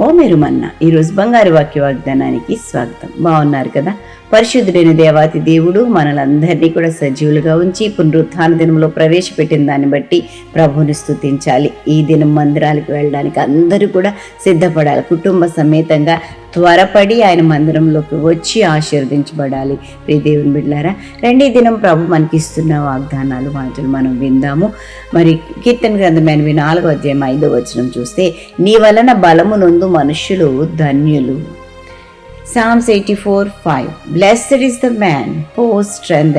ఓ మీరు మన్న ఈరోజు బంగారు వాక్య వాగ్దానానికి స్వాగతం. బాగున్నారు కదా? పరిశుద్ధుడైన దేవాతి దేవుడు మనలందరినీ కూడా సజీవులుగా ఉంచి పునరుత్థాన దినంలో ప్రవేశపెట్టిన దాన్ని బట్టి ప్రభుని స్తుతించాలి. ఈ దినం మందిరాలకు వెళ్ళడానికి అందరూ కూడా సిద్ధపడాలి. కుటుంబ సమేతంగా త్వరపడి ఆయన మందిరంలోకి వచ్చి ఆశీర్వదించబడాలి. ప్రియ దేవుని బిడ్డారా రెండీ దినం ప్రభు మనకి ఇస్తున్న వాగ్దానాలు మాటలు మనం విందాము. మరి కీర్తన గ్రంథం ఎనభై నాలుగో అధ్యాయం ఐదో వచనం చూస్తే నీ వలన బలము నొందు మనుష్యులు ధన్యులు. Psalms eighty four five blessed is the man who strength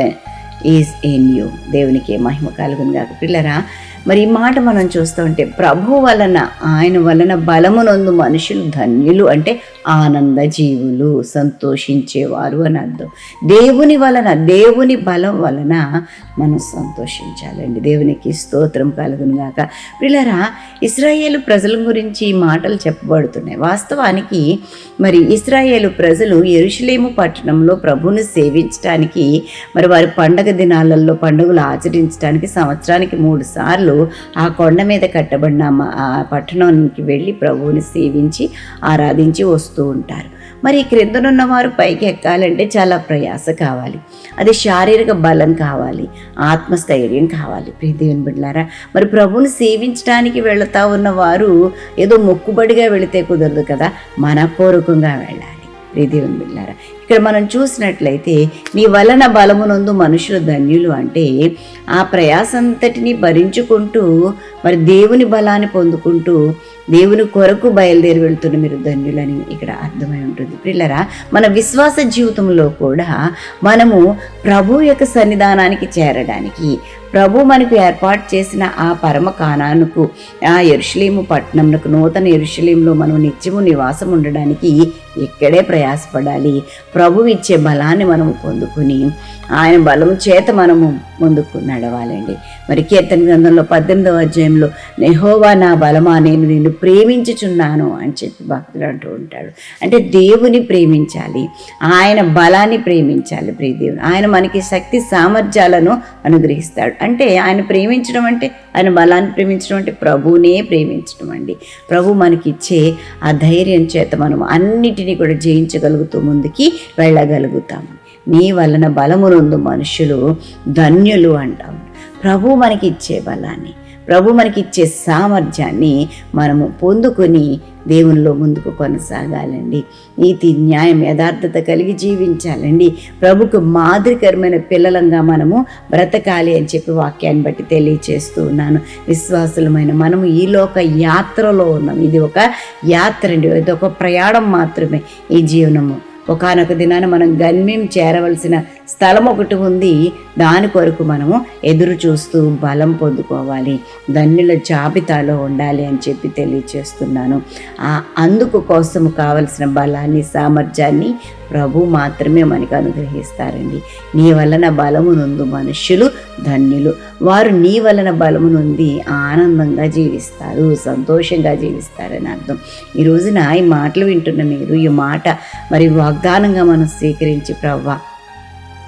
is in you దేవునికి మహిమ కలుగుంది కాక పిల్లరా మరి ఈ మాట మనం చూస్తూ ఉంటే ప్రభు వలన ఆయన వలన బలమునందు మనుషులు ధన్యులు అంటే ఆనంద జీవులు సంతోషించేవారు అని అర్థం. దేవుని వలన దేవుని బలం వలన మనం సంతోషించాలండి. దేవునికి స్తోత్రం కలుగును గాక. పిల్లరా ఇస్రాయేలు ప్రజల గురించి ఈ మాటలు చెప్పబడుతున్నాయి. వాస్తవానికి మరి ఇస్రాయేలు ప్రజలు ఎరుషలేము పట్టణంలో ప్రభుని సేవించడానికి మరి వారి పండగ దినాలలో పండుగలు ఆచరించడానికి సంవత్సరానికి మూడు సార్లు ఆ కొండ మీద కట్టబడిన ఆ పట్టణానికి వెళ్ళి ప్రభువుని సేవించి ఆరాధించి వస్తూ ఉంటారు. మరి క్రిందనున్న వారు పైకి ఎక్కాలంటే చాలా ప్రయాస కావాలి. అది శారీరక బలం కావాలి ఆత్మస్థైర్యం కావాలి. ప్రియ దేవుని మరి ప్రభువుని సేవించడానికి వెళుతా ఉన్న వారు ఏదో మొక్కుబడిగా వెళితే కుదరదు కదా మనపూర్వకంగా వెళ్ళాలి. ప్రియ దేవుని ఇక్కడ మనం చూసినట్లయితే నీ వలన బలమునందు మనుషులు ధన్యులు అంటే ఆ ప్రయాసంతటిని భరించుకుంటూ మరి దేవుని బలాన్ని పొందుకుంటూ దేవుని కొరకు బయలుదేరి వెళ్తున్న మీరు ధన్యులని ఇక్కడ అర్థమై ఉంటుంది. పిల్లరా మన విశ్వాస జీవితంలో కూడా మనము ప్రభు యొక్క సన్నిధానానికి చేరడానికి ప్రభు మనకు ఏర్పాటు చేసిన ఆ పరమ కానానుకు ఆ ఎరుషలేము పట్టణంకు నూతన ఎరుషలేంలో మనం నిత్యము నివాసం ఉండడానికి ఇక్కడే ప్రయాసపడాలి. ప్రభు ఇచ్చే బలాన్ని మనము పొందుకుని ఆయన బలం చేత మనము ముందుకు నడవాలండి. మరి కీర్తన గ్రంథంలో పద్దెనిమిదవ అధ్యాయంలో నెహోవా నా బలమా నేను నిన్ను ప్రేమించుచున్నాను అని చెప్పి భక్తులు అంటూ ఉంటాడు అంటే దేవుని ప్రేమించాలి ఆయన బలాన్ని ప్రేమించాలి ప్రియదేవుని ఆయన మనకి శక్తి సామర్థ్యాలను అనుగ్రహిస్తాడు. అంటే ఆయన ప్రేమించడం అంటే ఆయన బలాన్ని ప్రేమించడం అంటే ప్రభువునే ప్రేమించడం అండి. ప్రభు మనకి ఇచ్చే ఆ ధైర్యం చేత మనం అన్నిటినీ కూడా జయించగలుగుతూ ముందుకి వెళ్ళగలుగుతాము నీ వలన బలమునందు మనుషులు ధన్యులు అంటాం. ప్రభు మనకి ఇచ్చే బలాన్ని. ప్రభు మనకి ఇచ్చే సామర్థ్యాన్ని మనము పొందుకొని దేవునిలో ముందుకు కొనసాగాలండి. నీతి న్యాయం యథార్థత కలిగి జీవించాలండి. ప్రభుకు మాదిరికరమైన పిల్లలంగా మనము బ్రతకాలి అని చెప్పి వాక్యాన్ని బట్టి తెలియచేస్తూ ఉన్నాను. విశ్వాసులమైన మనము ఈ లోక యాత్రలో ఉన్నాం. ఇది ఒక యాత్ర అండి. ఇది ఒక ప్రయాణం మాత్రమే ఈ జీవనము. ఒకనొక దినాన మనం గమ్యం చేరవలసిన స్థలం ఒకటి ఉంది. దాని కొరకు మనము ఎదురు చూస్తూ బలం పొందుకోవాలి. ధన్యుల జాబితాలో ఉండాలి అని చెప్పి తెలియచేస్తున్నాను. ఆ అందుకు కోసం కావలసిన బలాన్ని సామర్థ్యాన్ని ప్రభు మాత్రమే మనకు అనుగ్రహిస్తారండి. నీ వలన బలము నుండు మనుష్యులు ధన్యులు. వారు నీ వలన బలము నుండి ఆనందంగా జీవిస్తారు సంతోషంగా జీవిస్తారని అర్థం. ఈ రోజున ఈ మాటలు వింటున్న మీరు ఈ మాట మరి వాగ్ వాగ్దానంగా మనం స్వీకరించి ప్రవ్వా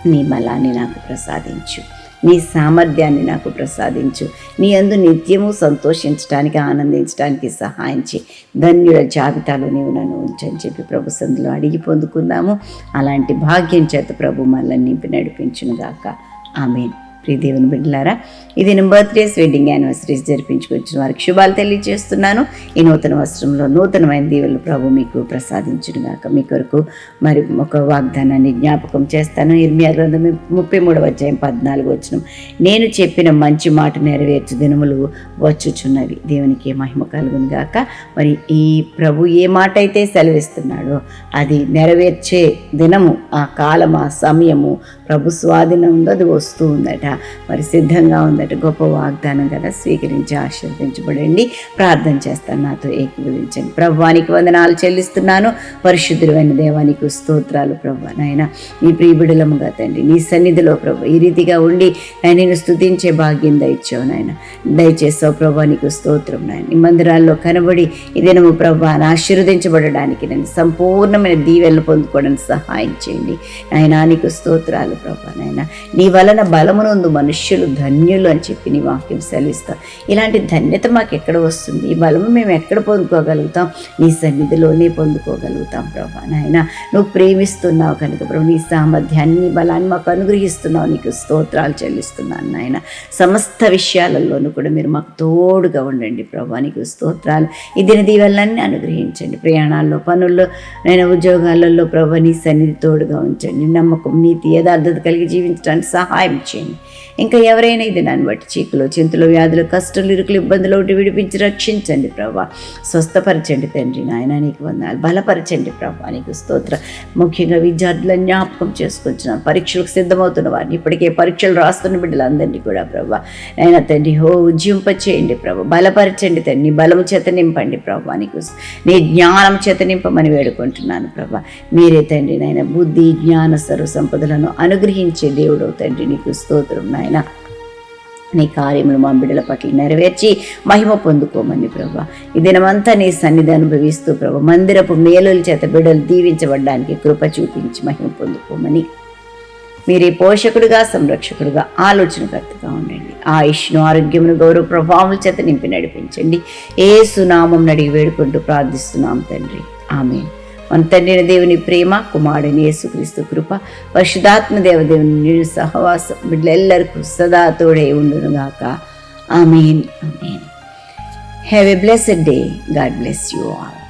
నీ బలాన్ని నాకు ప్రసాదించు. నీ సామర్థ్యాన్ని నాకు ప్రసాదించు. నీ అందు నిత్యము సంతోషించడానికి ఆనందించడానికి సహాయం చేయి ధన్యుల జాబితాలో నీవు నన్ను ఉంచని చెప్పి ప్రభు సందులో అడిగి పొందుకుందాము. అలాంటి భాగ్యం చేత ప్రభు మళ్ళీ నింపి నడిపించునుగాక ఆమెను. ప్రియ దేవుని బిడ్డలారా ఇది నేను బర్త్డేస్ వెడ్డింగ్ యానివర్సరీస్ జరిపించుకొచ్చిన వారికి శుభాలు తెలియజేస్తున్నాను. ఈ నూతన వస్త్రంలో నూతనమైన దీవులు ప్రభు మీకు ప్రసాదించును గాక మీ కొరకు మరి ఒక వాగ్దానాన్ని జ్ఞాపకం చేస్తాను. ఇర్మియా గ్రంథం ముప్పై మూడవ అధ్యాయం పద్నాలుగు వచ్చిన నేను చెప్పిన మంచి మాట నెరవేర్చు దినములు వచ్చుచున్నవి. దేవునికి మహిమ కలుగును గాక మరి ఈ ప్రభు ఏ మాట అయితే సెలవిస్తున్నాడో అది నెరవేర్చే దినము ఆ కాలం ఆ సమయము ప్రభు స్వాధీనం ఉందో అది వస్తూ ఉందట. మరి సిద్ధంగా ఉందట గొప్ప వాగ్దానం కదా. స్వీకరించి ఆశీర్వదించబడండి. ప్రార్థన చేస్తాను నాతో ఏకీభవించండి. ప్రభువానికి వందనాలు చెల్లిస్తున్నాను. పరిశుద్ధుడైన దేవానికి స్తోత్రాలు ప్రభు నాయన. నీ ప్రియబిడలముగా తండ్రి నీ సన్నిధిలో ప్రభు ఈ రీతిగా ఉండి నేను స్తుతించే భాగ్యం దయచావు నాయన. దయచేసావు ప్రభా నీకు స్తోత్రం నాయన. ఈ మందిరాల్లో కనబడి ఈ దినము ప్రభా ఆశీర్వదించబడడానికి నేను సంపూర్ణమైన దీవెలను పొందుకోవడానికి సహాయం చేయండి. ఆయన నీకు స్తోత్రాలు ప్రభా నైనా నీ వలన బలమునందు మనుష్యులు ధన్యులు అని చెప్పి నీ వాక్యం సెలవిస్తాం. ఇలాంటి ధన్యత మాకు ఎక్కడ వస్తుంది? ఈ బలము మేము ఎక్కడ పొందుకోగలుగుతాం? నీ సన్నిధిలోనే పొందుకోగలుగుతాం ప్రభా నాయన నువ్వు ప్రేమిస్తున్నావు కనుక ప్రభు నీ సామర్థ్యాన్ని నీ బలాన్ని మాకు అనుగ్రహిస్తున్నావు. నీకు స్తోత్రాలు చెల్లిస్తున్నాను నాయన. సమస్త విషయాలలోనూ కూడా మీరు మాకు తోడుగా ఉండండి ప్రభా నీకు స్తోత్రాలు. ఈ దిన దీవెనలన్నీ అనుగ్రహించండి. ప్రయాణాల్లో పనుల్లో నేను ఉద్యోగాలలో ప్రభు నీ సన్నిధి తోడుగా ఉంచండి. నమ్మకం నీతి యథార్థత కలిగి జీవించడానికి సహాయం చేయండి. ఇంకా ఎవరైనా ఇది నన్ను బట్టి చీకులు చింతలు వ్యాధులు కష్టాలు ఇరుకులు ఇబ్బందులు ఒకటి విడిపించి రక్షించండి ప్రభా. స్వస్థపరచండి తండ్రి నాయన నీకు వందాలు బలపరచండి ప్రభా నీకు స్తోత్ర. ముఖ్యంగా విద్యార్థులను జ్ఞాపకం చేసుకొచ్చిన పరీక్షలకు సిద్ధమవుతున్న వారిని ఇప్పటికే పరీక్షలు రాస్తున్న బిడ్డలందరినీ కూడా ప్రభా. అయినా తండ్రి హో ఉజ్జింప చేయండి ప్రభా. బలపరచండి తండ్రి నీ బలము చేత నింపండి ప్రభా. నీకు నీ జ్ఞానం చేత నింపమని వేడుకుంటున్నాను ప్రభా. మీరే తండ్రి నాయన బుద్ధి జ్ఞాన సర్వ సంపదలను అనుగ్రహించే దేవుడు తండ్రి నీకు స్తోత్రం నాయన. నీ కార్యములు మా బిడ్డల పట్ల నెరవేర్చి మహిమ పొందుకోమని ప్రభా. ఈ దినమంతా నీ సన్నిధి అనుభవిస్తూ ప్రభా మందిరపు మేలుల చేత బిడ్డలు దీవించబడడానికి కృప చూపించి మహిమ పొందుకోమని. మీరే పోషకుడుగా సంరక్షకుడుగా ఆలోచనకర్తగా ఉండండి. ఆయుష్ను ఆరోగ్యమును గౌరవ ప్రభావం చేత నింపి నడిపించండి. ఏ సునామం నడిగి వేడుకుంటూ ప్రార్థిస్తున్నాం తండ్రి. ఆమె మన తండ్రిన దేవుని ప్రేమ కుమారుని యేసుక్రీస్తు కృప పరిశుధాత్మ దేవదేవుని నిన్ను సహవాసం బిడ్డలెల్లరికూ సదా తోడే ఉండునుగాక. Amen. Amen. Have a blessed day God bless you all